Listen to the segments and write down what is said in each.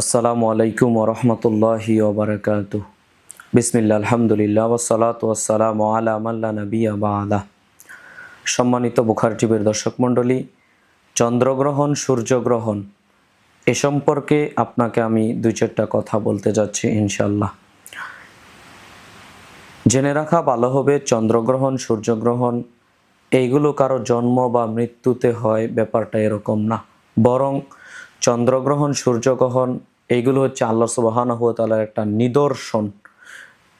আসসালামু আলাইকুম ওরহমতুল্লাহি ওবরাকাতু। বিসমিল্লা আলহামদুলিল্লাহ ওসালাত ওয়াসালাম আলা মাল্লা নবী আলা সম্মানিত বুখার টিভির দর্শক মণ্ডলী, চন্দ্রগ্রহণ, সূর্যগ্রহণ, এ সম্পর্কে আপনাকে আমি দুই চারটা কথা বলতে যাচ্ছি ইনশাল্লাহ জেনে রাখা ভালো হবে, চন্দ্রগ্রহণ, সূর্যগ্রহণ, এইগুলো কারও জন্ম বা মৃত্যুতে হয়, ব্যাপারটা এরকম না। বরং চন্দ্রগ্রহণ, সূর্যগ্রহণ, এইগুলো হচ্ছে আল্লাহ সুবাহান হুয়াতালার একটা নিদর্শন।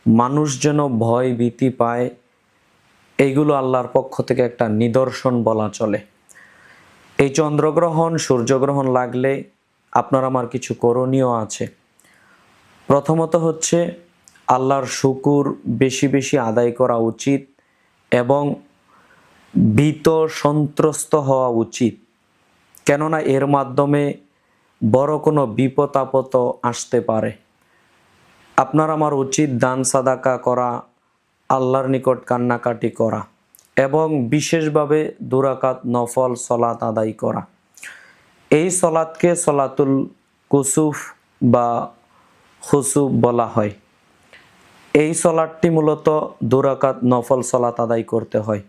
মানুষ যেন ভয় ভীতি পায়, এইগুলো আল্লাহর পক্ষ থেকে একটা নিদর্শন বলা চলে। এই চন্দ্রগ্রহণ, সূর্যগ্রহণ লাগলে আপনার আমার কিছু করণীয় আছে। প্রথমত হচ্ছে, আল্লাহর শুকুর বেশি বেশি আদায় করা উচিত এবং ভীত সন্ত্রস্ত হওয়া উচিত। কেননা এর মাধ্যমে বড় কোনো বিপদ আপদ আসতে পারে। আপনার আমার উচিত দান, সাদাকা করা, আল্লাহর নিকট কান্নাকাটি করা এবং বিশেষভাবে দুরাকাত নফল সলাত আদায় করা। এই সলাৎকে সলাতুল কুসুফ বা হুসুফ বলা হয়। এই সলাটটি মূলত দুরাকাত নফল সলাত আদায় করতে হয়।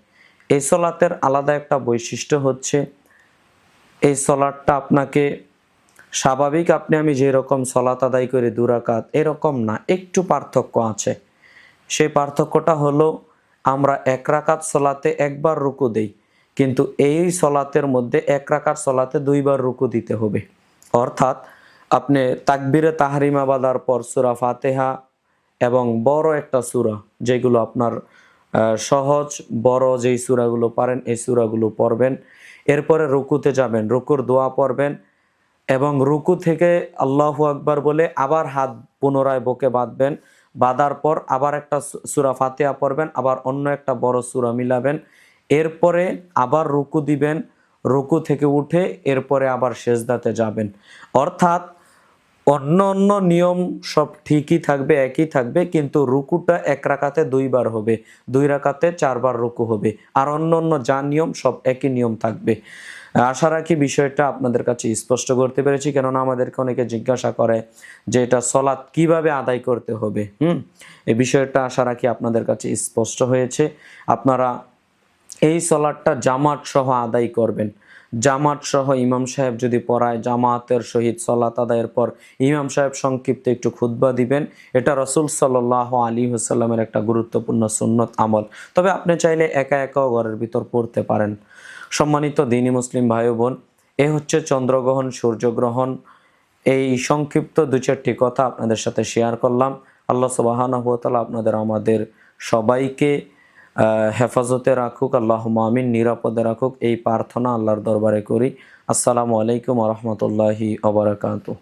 এই সলাতের আলাদা একটা বৈশিষ্ট্য হচ্ছে, এই সলাটটা আপনাকে স্বাভাবিক আপনি আমি যেরকম সলাত আদায় করি দুরাকাত এরকম না, একটু পার্থক্য আছে। সেই পার্থক্যটা হলো, আমরা এক রাকাত সলাতে একবার রুকু দেই, কিন্তু এই সলাতের মধ্যে এক রাকাত সলাতে দুইবার রুকু দিতে হবে। অর্থাৎ, আপনি তাকবিরে তাহারিমা বাদার পর সুরা ফাতেহা এবং বড় একটা সুরা, যেগুলো আপনার সহজ, বড় যেই সুরাগুলো পারেন, এই সুরাগুলো পড়বেন। এরপরে রুকুতে যাবেন, রুকুর দোয়া পড়বেন এবং রুকু থেকে আল্লাহু আকবার বলে আবার হাত পুনরায় বুকে বাঁধবেন। বাঁধার পর আবার একটা সূরা ফাতিহা পড়বেন, আবার অন্য একটা বড় সূরা মিলাবেন। এরপরে আবার রুকু দিবেন, রুকু থেকে উঠে এরপরে আবার সেজদাতে যাবেন। অর্থাৎ অন্য অন্য নিয়ম সব ঠিকই থাকবে, একই থাকবে, কিন্তু রুকুটা এক রাকাতে দুইবার হবে। দুই রাকাতে চারবার রুকু হবে। আর অন্য অন্য যা নিয়ম সব একই নিয়ম থাকবে। আশা রাখি বিষয়টা আপনাদের কাছে স্পষ্ট করতে পেরেছি, কেননা আমাদেরকে অনেকে জিজ্ঞাসা করে যে এটা সলাৎ কীভাবে আদায় করতে হবে, হুম? এই বিষয়টা আশা রাখি আপনাদের কাছে স্পষ্ট হয়েছে। আপনারা এই সলাটটা জামাত সহ আদায় করবেন। জামাত সহ ইমাম সাহেব যদি পড়ায়, জামাতের সহিত সলাত আদায়ের পর ইমাম সাহেব সংক্ষিপ্ত একটু খুতবা দিবেন। এটা রসুল সাল্লাহ আলী হুসাল্লামের একটা গুরুত্বপূর্ণ সুন্নত আমল। তবে আপনি চাইলে একা একাও ঘরের ভিতর পড়তে পারেন। সম্মানিত দিনী মুসলিম ভাই বোন এ হচ্ছে চন্দ্রগ্রহণ, সূর্যগ্রহণ। এই সংক্ষিপ্ত দু চারটি কথা আপনাদের সাথে শেয়ার করলাম। আল্লাহ সুবাহানহ তাআলা আপনাদের, আমাদের সবাইকে হেফাজতে রাখুক আল্লাহ মামিন নিরাপদে রাখুক। এই প্রার্থনা আল্লাহর দরবারে করি। আসসালামু আলাইকুম রহমতুল্লাহি অবরাকাতু